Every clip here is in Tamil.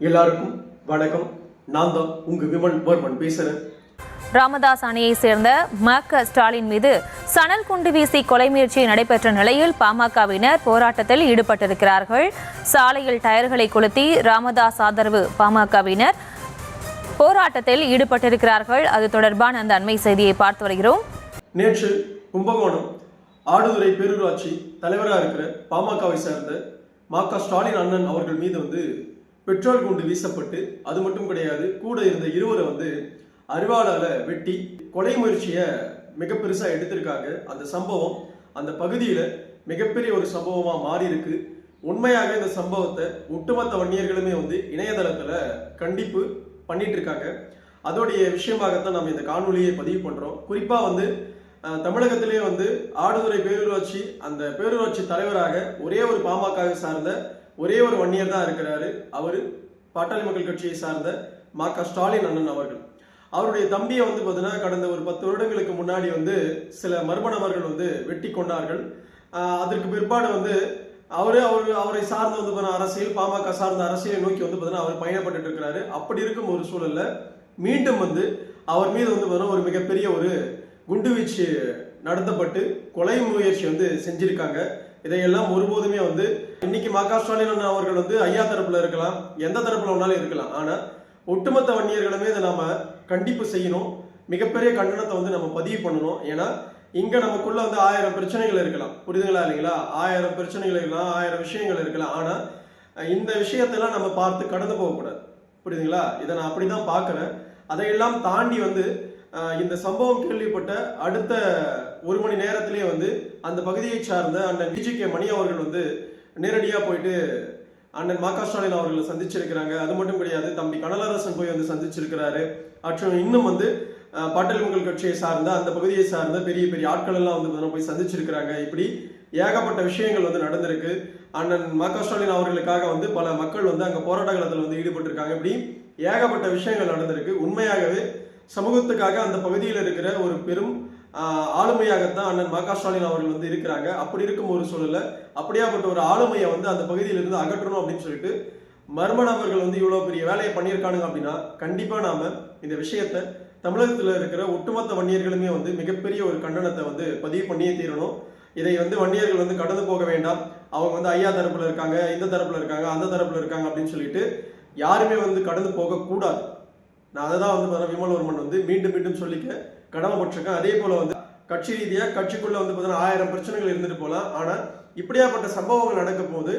எல்லாருக்கும் வணக்கம். நான் தான் உங்க விமல் வர்மன் பேசுறேன். ராமதாஸ் அணியை சேர்ந்த ம க ஸ்டாலின் மீது சணல் குண்டு வீசி கொலை முயற்சி நடைபெற்ற நிலையில் பாமகவினர் போராட்டத்தில் ஈடுபட்டிருக்கிறார்கள். சாலையில் டயர்களை கொளுத்தி ராமதாஸ் ஆதரவு பாமகவினர் போராட்டத்தில் ஈடுபட்டிருக்கிறார்கள். அது தொடர்பான அந்த அண்மை செய்தியை பார்த்து வருகிறோம். நேற்று கும்பகோணம் ஆடுதுறை பேரூராட்சி தலைவராக இருக்கிற பாமகவை சேர்ந்த மா க ஸ்டாலின் அண்ணன் அவர்கள் மீது வந்து பெட்ரோல் குண்டு வீசப்பட்டு அது மட்டும் கிடையாது கூட இருந்த இருவரை வந்து அருவாளால் வெட்டி கொலை முயற்சியை மிக பெருசா எடுத்திருக்காங்க. அந்த சம்பவம் அந்த பகுதியில மிகப்பெரிய ஒரு சம்பவமா மாறி இருக்கு உண்மையாக இந்த சம்பவத்தை ஒட்டுமொத்த வன்னியர்களுமே வந்து இணையதளத்துல கண்டிப்பு பண்ணிட்டு இருக்காங்க அதோடைய விஷயமாகத்தான் நம்ம இந்த காணொலியை பதிவு பண்றோம். குறிப்பா வந்து தமிழகத்திலேயே வந்து ஆடுதுறை பேரூராட்சி அந்த பேரூராட்சி தலைவராக ஒரே ஒரு பாமக சார்ந்த ஒரே ஒரு வன்னியர் தான் இருக்கிறாரு. அவர் பாட்டாளி மக்கள் கட்சியை சார்ந்த மா க. ஸ்டாலின் அண்ணன் அவர்கள். அவருடைய தம்பியை வந்து பார்த்தீங்கன்னா கடந்த ஒரு பத்து வருடங்களுக்கு முன்னாடி வந்து சில மர்ம நபர்கள் வந்து வெட்டி கொண்டார்கள். அதற்கு பிற்பாடு வந்து அவரு அவர் அவரை சார்ந்து வந்து பார்த்தீங்கன்னா அரசியல் பாமக சார்ந்த அரசியலை நோக்கி வந்து பார்த்தீங்கன்னா அவர் பயணப்பட்டு இருக்கிறாரு. அப்படி இருக்கும் ஒரு சூழல்ல மீண்டும் வந்து அவர் மீது வந்து பார்த்தீங்கன்னா ஒரு மிகப்பெரிய ஒரு குண்டுவீச்சு நடத்தப்பட்டு கொலை முயற்சி வந்து செஞ்சிருக்காங்க. இதையெல்லாம் ஒருபோதுமே வந்து இன்னைக்கு மா ஸ்டாலின் அவர்கள் வந்து ஐயா தரப்புல இருக்கலாம் எந்த தரப்புல வேணாலும் இருக்கலாம். ஆனா ஒட்டுமொத்த வன்னியர்களுமே இதை நாம கண்டிப்பு செய்யணும். மிகப்பெரிய கண்டனத்தை வந்து நம்ம பதிவு பண்ணணும். ஏன்னா இங்க நமக்குள்ள வந்து ஆயிரம் பிரச்சனைகள் இருக்கலாம். புரியுதுங்களா இல்லைங்களா? ஆயிரம் பிரச்சனைகள் இருக்கலாம் ஆயிரம் விஷயங்கள் இருக்கலாம். ஆனா இந்த விஷயத்தெல்லாம் நம்ம பார்த்து கடந்து போகக்கூடாது. புரியுதுங்களா? இதை நான் அப்படிதான் பாக்குறேன் அதையெல்லாம் தாண்டி வந்து இந்த சம்பவம் கேள்விப்பட்ட அடுத்த ஒரு மணி நேரத்திலேயே வந்து அந்த பகுதியை சார்ந்த அண்ணன் விஜிகே மணி அவர்கள் வந்து நேரடியாக போயிட்டு அண்ணன் மா ஸ்டாலின் அவர்களை சந்திச்சிருக்கிறாங்க. அது மட்டும் கிடையாது தம்பி கனலரசன் போய் வந்து சந்திச்சிருக்கிறாரு. மற்றும் இன்னும் வந்து அஹ், கட்சியை சார்ந்த அந்த பகுதியை சார்ந்த பெரிய பெரிய ஆட்கள் எல்லாம் வந்து போய் சந்திச்சிருக்கிறாங்க. இப்படி ஏகப்பட்ட விஷயங்கள் வந்து நடந்திருக்கு. அண்ணன் மா ஸ்டாலின் அவர்களுக்காக வந்து பல மக்கள் வந்து அங்கே போராட்ட காலத்தில் வந்து ஈடுபட்டிருக்காங்க. இப்படி ஏகப்பட்ட விஷயங்கள் நடந்திருக்கு. உண்மையாகவே சமூகத்துக்காக அந்த பகுதியில் இருக்கிற ஒரு பெரும் ஆளுமையாகத்தான் அண்ணன் மா ஸ்டாலின் அவர்கள் வந்து இருக்கிறாங்க. அப்படி இருக்கும் ஒரு சூழல்ல அப்படியாப்பட்ட ஒரு ஆளுமையை வந்து அந்த பகுதியிலிருந்து அகற்றணும் அப்படின்னு சொல்லிட்டு மர்ம நபர்கள் வந்து இவ்வளவு பெரிய வேலையை பண்ணியிருக்கானுங்க அப்படின்னா கண்டிப்பா நாம இந்த விஷயத்த தமிழகத்தில் இருக்கிற ஒட்டுமொத்த வன்னியர்களுமே வந்து மிகப்பெரிய ஒரு கண்டனத்தை வந்து பதிவு பண்ணியே தீரணும். இதை வந்து வன்னியர்கள் வந்து கடந்து போக வேண்டாம். அவங்க வந்து ஐயா தரப்புல இருக்காங்க இந்த தரப்புல இருக்காங்க அந்த தரப்புல இருக்காங்க அப்படின்னு சொல்லிட்டு யாருமே வந்து கடந்து போக கூடாது நான் அதை தான் வந்து பார்த்தீங்கன்னா விமல்வர்மன் வந்து மீண்டும் மீண்டும் சொல்லிக்க கடமைப்பட்டிருக்கேன் அதே போல் வந்து கட்சி ரீதியாக கட்சிக்குள்ளே வந்து பார்த்தீங்கன்னா ஆயிரம் பிரச்சனைகள் இருந்துட்டு போகலாம். ஆனால் இப்படியாப்பட்ட சம்பவங்கள் நடக்கும் போது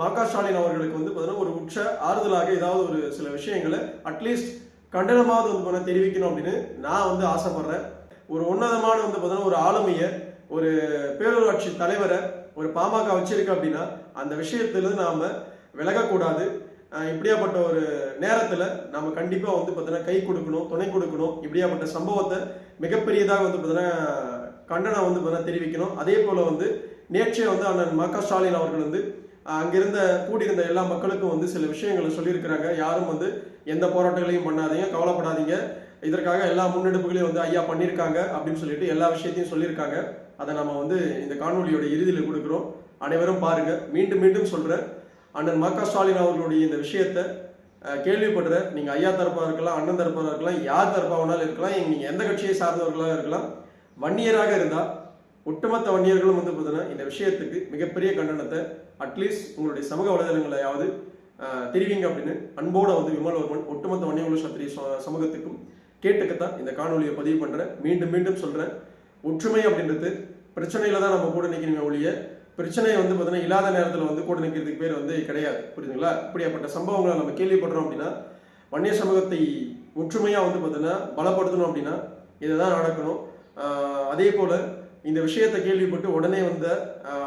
மக ஸ்டாலின் அவர்களுக்கு வந்து பார்த்தீங்கன்னா ஒரு உற்ற ஆறுதலாக ஏதாவது ஒரு சில விஷயங்களை அட்லீஸ்ட் கண்டனமாவது வந்து பார்த்தீங்கன்னா தெரிவிக்கணும் அப்படின்னு நான் வந்து ஆசைப்படுறேன். ஒரு உன்னதமான வந்து பார்த்தீங்கன்னா ஒரு ஆளுமையை ஒரு பேரூராட்சி தலைவரை ஒரு பாமக வச்சிருக்கு அப்படின்னா அந்த விஷயத்திலிருந்து நாம விலகக்கூடாது. இப்படியாப்பட்ட ஒரு நேரத்தில் நம்ம கண்டிப்பாக வந்து பார்த்தீங்கன்னா கை கொடுக்கணும் துணை கொடுக்கணும். இப்படியாப்பட்ட சம்பவத்தை மிகப்பெரியதாக வந்து பார்த்தீங்கன்னா கண்டனம் வந்து பார்த்தீங்கன்னா தெரிவிக்கணும். அதே போல் வந்து நேற்றே வந்து அண்ணன் ம க ஸ்டாலின் அவர்கள் வந்து அங்கிருந்த கூடியிருந்த எல்லா மக்களுக்கும் வந்து சில விஷயங்களை சொல்லியிருக்கிறாங்க. யாரும் வந்து எந்த போராட்டங்களையும் பண்ணாதீங்க கவலைப்படாதீங்க. இதற்காக எல்லா முன்னெடுப்புகளையும் வந்து ஐயா பண்ணியிருக்காங்க அப்படின்னு சொல்லிட்டு எல்லா விஷயத்தையும் சொல்லியிருக்காங்க. அதை நம்ம வந்து இந்த காணொலியோட இறுதியில் கொடுக்குறோம். அனைவரும் பாருங்க. மீண்டும் மீண்டும் சொல்கிறேன் அண்ணன் ம க ஸ்டாலின் அவர்களுடைய இந்த விஷயத்தை கேள்விப்படுற நீங்கள் ஐயா தரப்பாக இருக்கலாம் அண்ணன் தரப்பாக இருக்கலாம் யார் தரப்பாக வேணாலும் இருக்கலாம் நீங்கள் எந்த கட்சியை சார்ந்தவர்களாக இருக்கலாம் வன்னியராக இருந்தால் ஒட்டுமொத்த வன்னியர்களும் வந்து பார்த்தீங்கன்னா இந்த விஷயத்துக்கு மிகப்பெரிய கண்டனத்தை அட்லீஸ்ட் உங்களுடைய சமூக வலைதளங்களையாவது தெரிவிங்க அப்படின்னு அன்போட வந்து விமல்வர்மன் ஒட்டுமொத்த வன்னியகுல சத்திரிய சமூகத்துக்கும் கேட்டுக்கத்தான் இந்த காணொலியை பதிவு பண்ணுறேன் மீண்டும் மீண்டும் சொல்கிறேன் ஒற்றுமை அப்படின்றது பிரச்சனையில் தான் நம்ம கூட நிற்கணுமே ஒழிய பிரச்சனையை வந்து பார்த்தீங்கன்னா இல்லாத நேரத்தில் வந்து கூட நிற்கிறதுக்கு பேர் வந்து கிடையாது. புரியுதுங்களா? இப்படியாப்பட்ட சம்பவங்களை நம்ம கேள்விப்படுறோம் அப்படின்னா வன்னிய சமூகத்தை ஒற்றுமையாக வந்து பார்த்தீங்கன்னா பலப்படுத்தணும் அப்படின்னா இதுதான் நடக்கணும். அதே போல் இந்த விஷயத்தை கேள்விப்பட்டு உடனே வந்த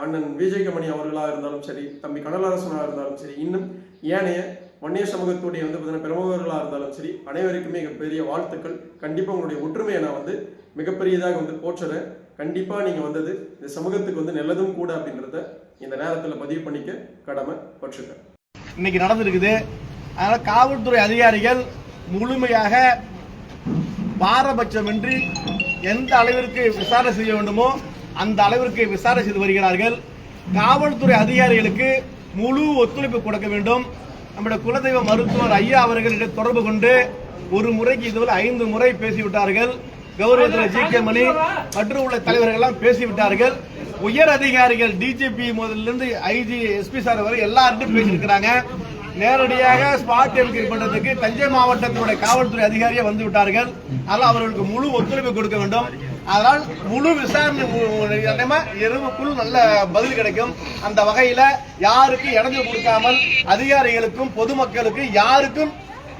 அண்ணன் விஜயகமணி அவர்களாக இருந்தாலும் சரி தம்பி கனலரசனாக இருந்தாலும் சரி இன்னும் ஏனைய வன்னிய சமூகத்துடைய வந்து பார்த்தீங்கன்னா பிரமுகர்களாக இருந்தாலும் சரி அனைவருக்குமே மிகப்பெரிய வாழ்த்துக்கள். கண்டிப்பாக உங்களுடைய ஒற்றுமையை நான் வந்து மிகப்பெரியதாக வந்து போற்றுறேன். கண்டிப்பாக நீங்கள் வந்தது இந்த சமூகத்துக்கு வந்து நல்லதும் கூட அப்படின்றத இந்த நேரத்தில் பதிவு பண்ணிக்க கடமை பற்றுக்க இன்னைக்கு நடந்திருக்குது. அதனால் காவல்துறை அதிகாரிகள் முழுமையாக பாரபட்சமின்றி எந்த அளவிற்கு விசாரணை செய்ய வேண்டுமோ அந்த அளவிற்கு விசாரணை செய்து வருகிறார்கள். காவல்துறை அதிகாரிகளுக்கு முழு ஒத்துழைப்பு கொடுக்க வேண்டும். நம்முடைய குலதெய்வ மருத்துவர் ஐயா அவர்களிடம் தொடர்பு கொண்டு ஒரு முறைக்கு இதுவரை ஐந்து முறை பேசிவிட்டார்கள். கௌரவத்துல ஜி கே மணி மற்றும் உள்ள தலைவர்கள் எல்லாம் பேசிவிட்டார்கள். உயர் அதிகாரிகள் டிஜிபி முதலிருந்து ஐஜி எஸ்பி சார் வரை எல்லார்ட்டும் பேசியிருக்கிறாங்க. நேரடியாக ஸ்பாட் என்கொயரி பண்றதுக்கு தஞ்சை மாவட்டத்தினுடைய காவல்துறை அதிகாரியே வந்து விட்டார்கள். அதனால் அவர்களுக்கு முழு ஒத்துழைப்பு கொடுக்க வேண்டும். அதனால் முழு விசாரணை இரவுக்குள் நல்ல பதில் கிடைக்கும். அந்த வகையில யாருக்கு இடைஞ்சல் கொடுக்காமல் அதிகாரிகளுக்கும் பொதுமக்களுக்கும் யாருக்கும்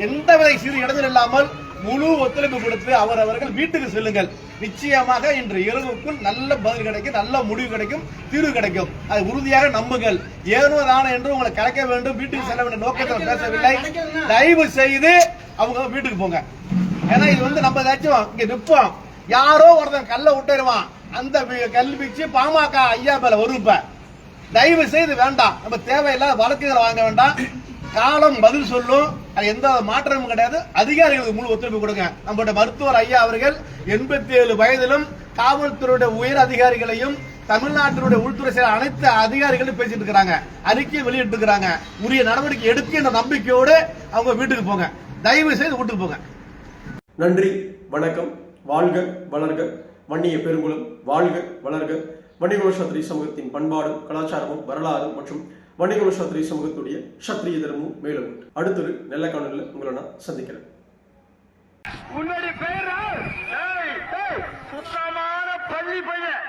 எந்தவித சிறு இடைஞ்சல் இல்லாமல் முழு ஒத்துழைப்பு கொடுத்து அவரவர்கள் வீட்டுக்கு செல்லுங்கள். நிச்சயமாக இன்று இரவுக்குள் நல்ல பதில் கிடைக்கும் நல்ல முடிவு கிடைக்கும் தீர்வு கிடைக்கும். அதை உறுதியாக நம்புங்கள். ஏனோ தானே என்று உங்களை கலைக்க வேண்டும் வீட்டுக்கு செல்ல வேண்டிய நோக்கத்தில் பேசவில்லை. தயவு செய்து அவங்க வீட்டுக்கு போங்க. ஏன்னா இது வந்து நம்ம ஏதாச்சும் இங்க நிற்போம் யாரோ ஒருத்தன் கல்ல விட்டுருவான். அந்த கல் வீச்சு பாமக ஐயா மேல வரும் தயவு செய்து வேண்டாம். நம்ம தேவையில்லாத வழக்குகளை வாங்க வேண்டாம். காலம் பதில் சொல்லும். அது எந்த மாற்றமும் கிடையாது. அதிகாரிகளுக்கு முழு ஒத்துழைப்பு கொடுங்க. நம்மளுடைய மருத்துவர் ஐயா அவர்கள் எண்பத்தி ஏழு வயதிலும் காவல்துறையுடைய உயர் அதிகாரிகளையும் தமிழ்நாட்டினுடைய உள்துறை செயல் அனைத்து அதிகாரிகளும் பேசிட்டு இருக்கிறாங்க. அறிக்கையை வெளியிட்டு இருக்கிறாங்க. உரிய நடவடிக்கை எடுக்கின்ற நம்பிக்கையோடு அவங்க வீட்டுக்கு போங்க. தயவு செய்து வீட்டுக்கு போங்க. நன்றி வணக்கம். வாழ்க வளர்க. வன்னிய பெருங்குளம் வாழ்க வளர்க. வன்னிய சத்திரி சமூகத்தின் பண்பாடும் கலாச்சாரமும் வரலாறும் மற்றும் வணிகம் சத்திரிய சமூகத்துடைய சத்திரிய தர்மமும் மேலும் அடுத்தொரு நல்ல காணொலியில் உங்களை நான் சந்திக்கிறேன். உன்னுடைய பெயர் சுத்தமான பள்ளி பையன்.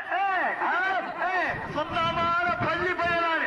ஏய், சுத்தமான பள்ளி பையன்